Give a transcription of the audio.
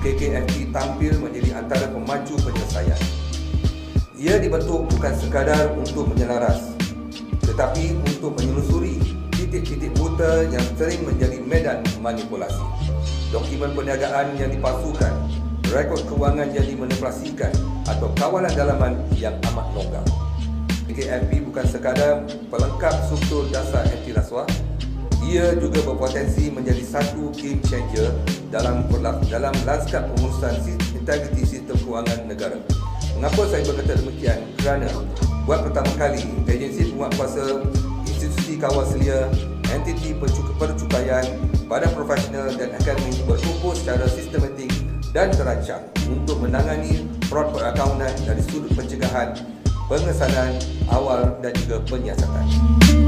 KKFT tampil menjadi antara pemaju penyelesaian. Ia dibentuk bukan sekadar untuk menyelaras tetapi untuk menelusuri titik-titik buta yang sering menjadi medan manipulasi. Dokumen perniagaan yang dipalsukan, rekod kewangan yang dimanipulasikan atau kawalan dalaman yang amat longgar. KKFP bukan sekadar pelengkap struktur dasar anti rasuah, ia juga berpotensi menjadi satu game changer dalam dalam lanskap pengurusan integriti sistem kewangan negara. Mengapa saya berkata demikian? Kerana buat pertama kali agensi penguatkuasa institusi kawal selia entiti percukaian badan profesional dan akademik berkumpul secara sistematik dan terancang untuk menangani fraud perakaunan dari sudut pencegahan, pengesanan awal dan juga penyiasatan.